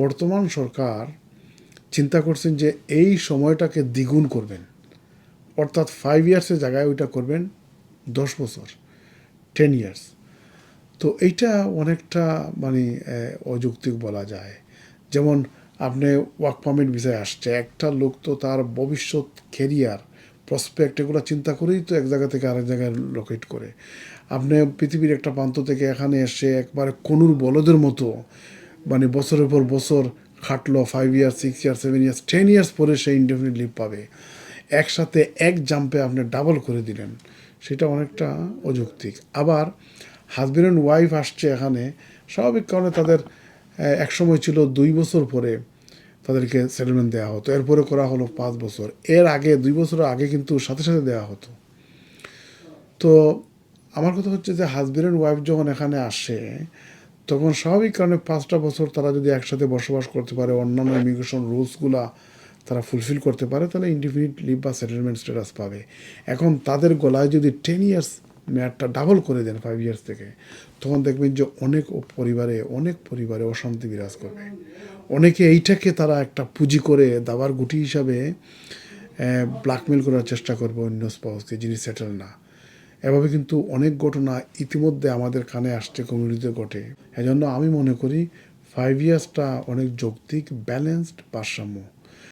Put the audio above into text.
বর্তমান সরকার চিন্তা করছেন যে এই সময়টাকে দ্বিগুণ করবেন। অর্থাৎ ফাইভ ইয়ার্সের জায়গায় ওইটা করবেন দশ বছর টেন ইয়ার্স তো এইটা অনেকটা মানে অযৌক্তিক বলা যায়। যেমন আপনি ওয়ার্ক পারমিট বিষয়ে আসছে, একটা লোক তো তার ভবিষ্যৎ কেরিয়ার প্রসপেক্ট এগুলো চিন্তা করেই তো এক জায়গা থেকে আরেক জায়গায় লোকেট করে। আপনি পৃথিবীর একটা প্রান্ত থেকে এখানে এসে একবারে কোনুর বলদের মতো মানে বছরের পর বছর খাটলো five years six years seven years ten years পরে সে ইনডেফিনিট লিভ পাবে। একসাথে এক জাম্পে আপনি ডাবল করে দিলেন। সেটা অনেকটা অযৌক্তিক। আবার হাজব্যান্ড অ্যান্ড ওয়াইফ আসছে এখানে, স্বাভাবিক কারণে তাদের এক সময় ছিল দুই বছর পরে তাদেরকে সেটেলমেন্ট দেওয়া হতো। এরপরে করা হলো পাঁচ বছর। এর আগে, দুই বছর আগে কিন্তু সাথে সাথে দেওয়া হতো। তো আমার কথা হচ্ছে যে হাজব্যান্ড অ্যান্ড ওয়াইফ যখন এখানে আসে তখন স্বাভাবিক কারণে পাঁচটা বছর তারা যদি একসাথে বসবাস করতে পারে, অন্যান্য ইমিগ্রেশন রুলসগুলা তারা ফুলফিল করতে পারে, তাহলে ইন্ডিফিনিট লিভ বা সেটেলমেন্ট স্ট্যাটাস পাবে। এখন তাদের গলায় যদি টেন ইয়ার্স মেয়াদটা ডাবল করে দেন ফাইভ ইয়ার্স থেকে, তখন দেখবেন যে অনেক পরিবারে অনেক পরিবারে অশান্তি বিরাজ করবে। অনেকে এইটাকে তারা একটা পুঁজি করে দাবার গুটি হিসাবে ব্ল্যাকমেল করার চেষ্টা করবে অন্য স্পাউসকে যিনি সেটেল না। এভাবে কিন্তু অনেক ঘটনা ইতিমধ্যে আমাদের কানে আসছে কমিউনিটিতে ঘটে। এজন্য আমি মনে করি ফাইভ ইয়ার্সটা অনেক যৌক্তিক ব্যালেন্সড ভারসাম্য।